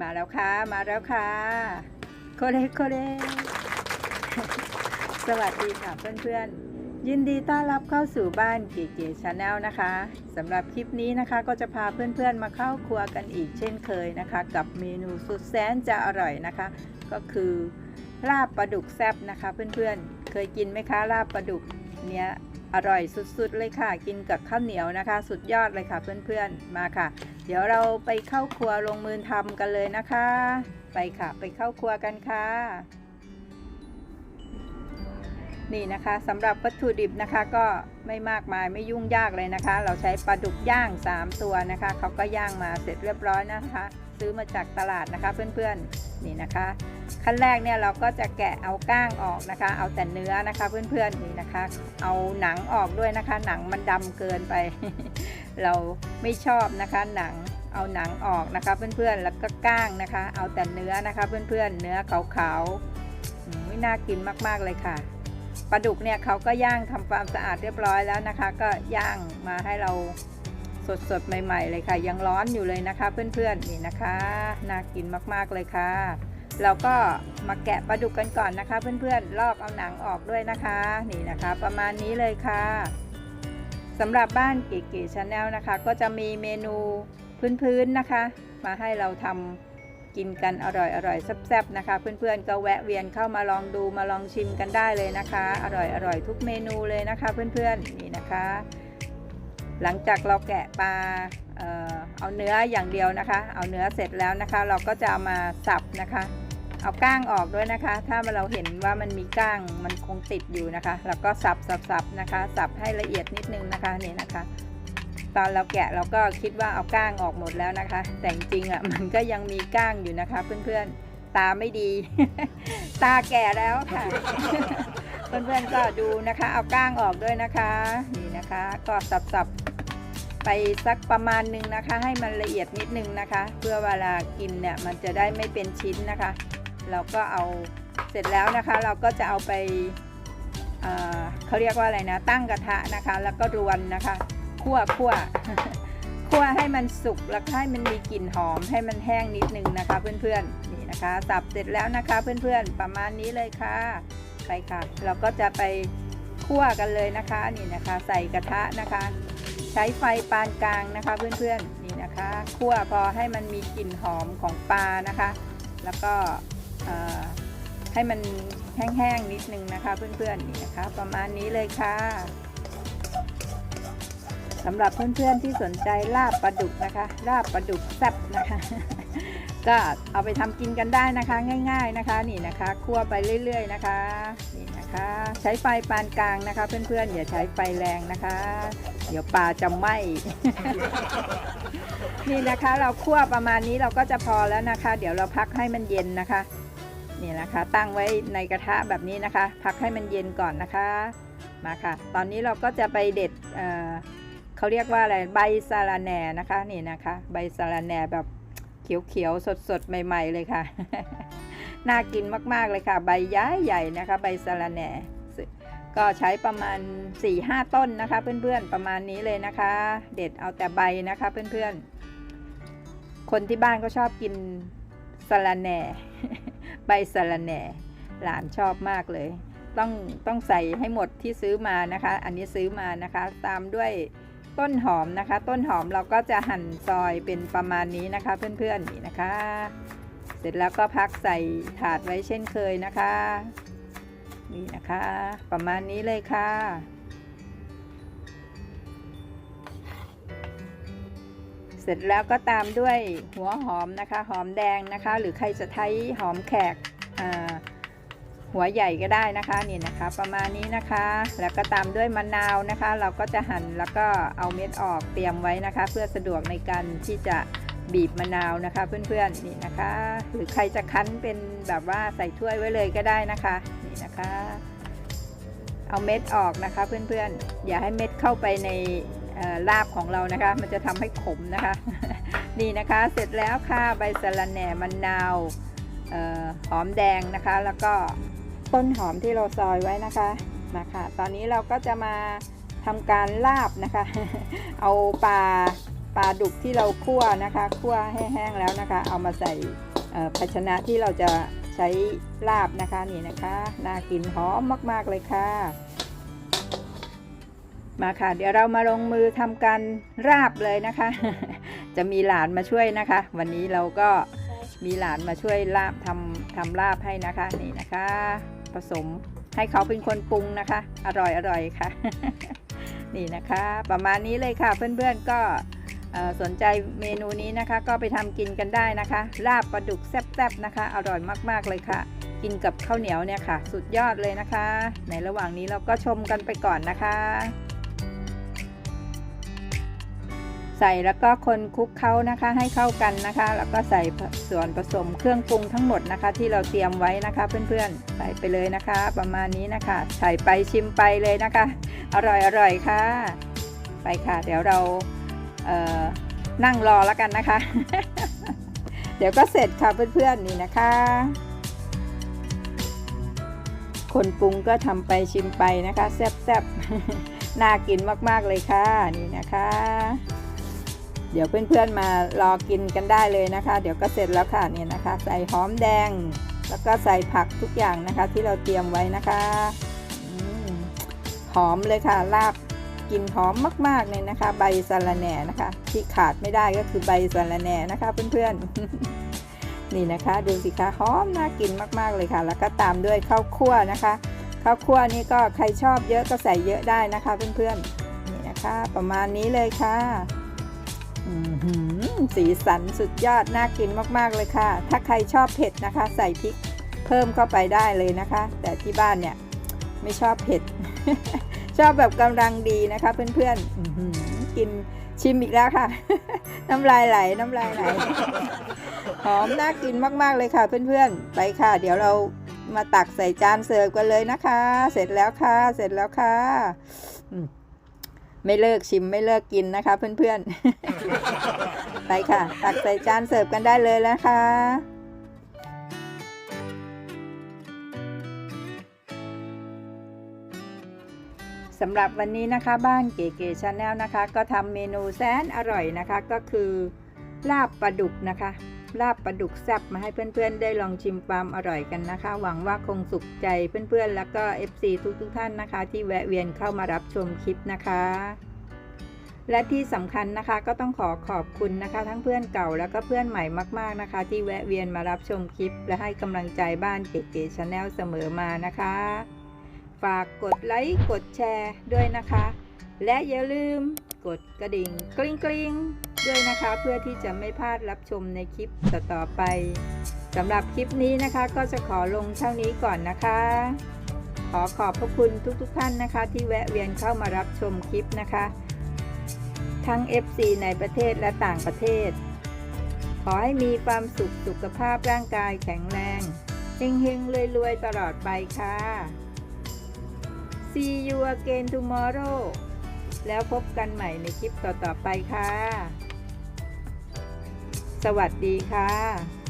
มาแล้วค่ะ มาแล้วค่ะโคเลโคเลสวัสดีค่ะเพื่อนๆ ยินดีต้อนรับเข้าสู่บ้านเก๋ๆชาแนลนะคะสำหรับคลิปนี้นะคะก็จะพาเพื่อนๆมาเข้าครัวกันอีกเช่นเคยนะคะ กับเมนูสุดแสนจะอร่อยนะคะ ก็คือลาบปลาดุกแซบนะคะ เพื่อนๆ เคยกินไหมคะลาบปลาดุกเนี้ย อร่อยสุดๆเลยค่ะ กินกับข้าวเหนียวนะคะ สุดยอดเลยค่ะเพื่อนๆมาค่ะ เดี๋ยวเราไปเข้าครัวลงมือทำกันเลยนะคะ ไปค่ะ ไปเข้าครัวกันค่ะ นี่นะคะสำหรับวัตถุดิบนะคะก็ไม่มากมายไม่ยุ่งยากเลยนะคะ เราใช้ปลาดุกย่าง 3 ตัวนะคะเขาก็ย่างมาเสร็จเรียบร้อยนะคะ ซื้อมาจากตลาดนะคะเพื่อนๆนี่นะคะ ขั้นแรกเนี่ยเราก็จะแกะเอาก้างออกนะคะ เอาแต่เนื้อนะคะเพื่อนๆนี่นะคะ เอาหนังออกด้วยนะคะ หนังมันดำเกินไป เราไม่ชอบนะคะหนังเอาหนังออกนะคะเพื่อนๆแล้วก็ก้างนะคะ เอาแต่เนื้อนะคะเพื่อนๆเนื้อขาวๆไม่น่ากินมากๆเลยค่ะปลาดุกเนี่ยเขาก็ย่างทำความสะอาดเรียบร้อยแล้วนะคะ ก็ย่างมาให้เรา สดๆใหม่ ๆ เลยค่ะ ยังร้อนอยู่เลยนะคะ เพื่อนๆนี่นะคะน่ากินมากๆเลยค่ะเราก็มาแกะปลาดุกกันก่อนนะคะ เพื่อนๆลอกเอาหนังออกด้วยนะคะนี่นะคะ ประมาณนี้เลยค่ะสำหรับบ้านเก๋ๆชาแนลนะคะ ก็จะมีเมนูพื้นๆนะคะ มาให้เราทำกินกันอร่อยๆแซ่บๆนะคะ เพื่อนๆก็แวะเวียนเข้ามาลองดูมาลองชิมกันได้เลยนะคะ อร่อยๆทุกเมนูเลยนะคะ เพื่อนๆนี่นะคะ หลังจากเราแกะปลาเอาเนื้ออย่างเดียวนะคะ เอาเนื้อเสร็จแล้วนะคะ เราก็จะเอามาสับนะคะ เอาก้างออกด้วยนะคะ ถ้าเราเห็นว่ามันมีก้างมันคงติดอยู่นะคะ แล้วก็สับสับสับนะคะ สับให้ละเอียดนิดนึงนะคะนี่นะคะ ตอนเราแกะเราก็คิดว่าเอาก้างออกหมดแล้วนะคะ แต่จริงๆอะมันก็ยังมีก้างอยู่นะคะ เพื่อนๆตาไม่ดี ตาแก่แล้วค่ะเพื่อนๆก็ดูนะคะ เอาก้างออกด้วยนะคะนี่นะคะ ก็สับๆ ไปสักประมาณหนึ่งนะคะ ให้มันละเอียดนิดนึงนะคะ เพื่อเวลากินเนี่ยมันจะได้ไม่เป็นชิ้นนะคะ เราก็เอาเสร็จแล้วนะคะ เราก็จะเอาไปเอ่อเขาเรียกว่าอะไรนะ ตั้งกระทะนะคะ แล้วก็รวนนะคะคั่วคั่วคั่วให้มันสุกแล้วให้มันมีกลิ่นหอมให้มันแห้งนิดนึงนะคะเพื่อนๆนี่นะคะสับเสร็จแล้วนะคะเพื่อนๆประมาณนี้เลยค่ะไปค่ะ เราก็จะไปคั่วกันเลยนะคะนี่นะคะ ใส่กระทะนะคะ ใช้ไฟปานกลางนะคะ เพื่อนๆนี่นะคะคั่วพอให้มันมีกลิ่นหอมของปลานะคะ แล้วก็ให้มันแห้งๆนิดนึงนะคะเพื่อนๆนี่นะคะ ประมาณนี้เลยค่ะสำหรับเพื่อนๆที่สนใจลาบปลาดุกนะคะ ลาบปลาดุกแซ่บนะคะ ก็เอาไปทำกินกันได้นะคะง่าย ๆนะคะนี่นะคะคั่วไปเรื่อย ๆ นะคะนี่นะคะ ใช้ไฟปานกลางนะคะ เพื่อนๆอย่าใช้ไฟแรงนะคะ เดี๋ยวปลาจะไหม้นี่นะคะ เราคั่วประมาณนี้เราก็จะพอแล้วนะคะ เดี๋ยวเราพักให้มันเย็นนะคะนี่นะคะ ตั้งไว้ในกระทะแบบนี้นะคะ พักให้มันเย็นก่อนนะคะมาค่ะ ตอนนี้เราก็จะไปเด็ดเเขาเรียกว่าอะไรใบสาระแหน่นะคะนี่นะคะ ใบสาระแหน่แบบ เขียวๆ สดๆ ใหม่ ๆ เลยค่ะ น่ากินมากๆเลยค่ะ ใบย้ายใหญ่นะคะ ใบสาระแหน่ ก็ใช้ประมาณ 4-5 ต้นนะคะ เพื่อนๆ ประมาณนี้เลยนะคะ เด็ดเอาแต่ใบนะคะ เพื่อนๆ คนที่บ้านก็ชอบกินสะระแหน่ ใบสะระแหน่ หลานชอบมากเลย ต้องต้องใส่ให้หมดที่ซื้อมานะคะ อันนี้ซื้อมานะคะ ตามด้วย ต้นหอมนะคะ ต้นหอมเราก็จะหั่นซอยเป็นประมาณนี้นะคะ เพื่อนๆนี่นะคะ เสร็จแล้วก็พักใส่ถาดไว้เช่นเคยนะคะ นี่นะคะ ประมาณนี้เลยค่ะเสร็จแล้วก็ตามด้วยหัวหอมนะคะ หอมแดงนะคะ หรือใครจะใช้หอมแขกอ่า หัวใหญ่ก็ได้นะคะนี่นะคะประมาณนี้นะคะ แล้วก็ตามด้วยมะนาวนะคะ เราก็จะหั่นแล้วก็เอาเม็ดออกเตรียมไว้นะคะ เพื่อสะดวกในการที่จะบีบมะนาวนะคะ เพื่อนๆนี่นะคะ หรือใครจะคั้นเป็นแบบว่าใส่ถ้วยไว้เลยก็ได้นะคะนี่นะคะ เอาเม็ดออกนะคะเพื่อนๆ อย่าให้เม็ดเข้าไปในลาบของเรานะคะ มันจะทำให้ขมนะคะ นี่นะคะเสร็จแล้วค่ะใบสะระแหน่มะนาวออหอมแดงนะคะ แล้วก็ ต้นหอมที่เราซอยไว้นะคะมาค่ะตอนนี้เราก็จะมาทำการลาบนะคะ เอาปลาปลาดุกที่เราคั่วนะคะคั่วให้แห้งแล้วนะคะ เอามาใส่ภาชนะที่เราจะใช้ลาบนะคะนี่นะคะน่ากินหอมมากๆเลยค่ะ มาค่ะ เดี๋ยวเรามาลงมือทำการราบเลยนะคะ จะมีหลานมาช่วยนะคะ วันนี้เราก็มีหลานมาช่วยลาบทำทำลาบให้นะคะนี่นะคะ ผสม ให้เขาเป็นคนปรุงนะคะ อร่อยอร่อยค่ะ นี่นะคะ ประมาณนี้เลยค่ะ เพื่อนๆก็สนใจเมนูนี้นะคะ ก็ไปทำกินกันได้นะคะ ลาบปลาดุกแซ่บๆนะคะ อร่อยมากๆเลยค่ะ กินกับข้าวเหนียวเนี่ยค่ะ สุดยอดเลยนะคะ ในระหว่างนี้เราก็ชมกันไปก่อนนะคะ ใส่แล้วก็คนคลุกเคล้านะคะให้เข้ากันนะคะ แล้วก็ใส่ส่วนผสมเครื่องปรุงทั้งหมดนะคะ ที่เราเตรียมไว้นะคะเพื่อนๆ ใส่ไปเลยนะคะ ประมาณนี้นะคะ ใส่ไปชิมไปเลยนะคะ อร่อยอร่อยค่ะ ไปค่ะ เดี๋ยวเราเอ่อนั่งรอแล้วกันนะคะ เดี๋ยวก็เสร็จค่ะเพื่อนๆนี่นะคะ คนปรุงก็ทำไปชิมไปนะคะ แซ่บๆน่ากินมากๆเลยค่ะนี่นะคะ เดี๋ยวเพื่อนๆมารอกินกันได้เลยนะคะ เดี๋ยวก็เสร็จแล้วค่ะเนี่ยนะคะ ใส่หอมแดง แล้วก็ใส่ผักทุกอย่างนะคะ ที่เราเตรียมไว้นะคะอหอมเลยค่ะลาบกลินหอมมากๆเลยนะคะ ใบสะระแหน่นะคะ ที่ขาดไม่ได้ก็คือใบสะระแหน่นะคะ เพื่อนๆ นี่นะคะ ดูสิคะหอมน่ากินมากๆเลยค่ะ แล้วก็ตามด้วยข้าวคั่วนะคะข้าวคั่วนี่ก็ใครชอบเยอะก็ใส่เยอะได้นะคะ เพื่อนๆนี่นะคะ ประมาณนี้เลยค่ะ สีสันสุดยอด น่ากินมาก ๆ เลยค่ะ ถ้าใครชอบเผ็ดนะคะ ใส่พริกเพิ่มเข้าไปได้เลยนะคะ แต่ที่บ้านเนี่ย ไม่ชอบเผ็ด ชอบแบบกำลังดีนะคะ เพื่อนๆกินชิมอีกแล้วค่ะ น้ำลายไหล น้ำลายไหล หอมน่ากินมากๆเลยค่ะ เพื่อนๆ ไปค่ะ เดี๋ยวเรามาตักใส่จานเสิร์ฟกันเลยนะคะ เสร็จแล้วค่ะ เสร็จแล้วค่ะ ไม่เลิกชิมไม่เลิกกินนะคะ เพื่อนๆ ไปค่ะ ตักใส่จานเสิร์ฟกันได้เลยนะคะสำหรับวันนี้นะคะบ้านเก๋ๆชาแนลนะคะ ก็ทำเมนูแสนอร่อยนะคะก็คือ ลาบปลาดุกนะคะ ลาบปลาดุกแซ่บมาให้เพื่อนๆ ได้ลองชิมความอร่อยกันนะคะ หวังว่าคงสุขใจเพื่อนๆ แล้วก็ FC ทุกๆท่านนะคะ ที่แวะเวียนเข้ามารับชมคลิปนะคะและที่สำคัญนะคะก็ต้องขอขอบคุณนะคะ ทั้งเพื่อนเก่าแล้วก็เพื่อนใหม่มาก ๆนะคะ ที่แวะเวียนมารับชมคลิป และให้กำลังใจบ้านเก๋ๆชาแนลเสมอมานะคะ ฝากกดไลค์กดแชร์ด้วยนะคะ และอย่าลืมกดกระดิ่งกริ๊งกริ๊ง ด้วยนะคะ เพื่อที่จะไม่พลาดรับชมในคลิปต่อๆไปสำหรับคลิปนี้นะคะก็จะขอลงเท่านี้ก่อนนะคะ ขอขอบพระคุณทุกๆท่านนะคะ ที่แวะเวียนเข้ามารับชมคลิปนะคะ ทั้ง FC ในประเทศและต่างประเทศ ขอให้มีความสุขสุขภาพร่างกายแข็งแรงเฮงๆรวยๆตลอดไปค่ะ See you again tomorrow แล้วพบกันใหม่ในคลิปต่อๆไปค่ะ สวัสดีค่ะ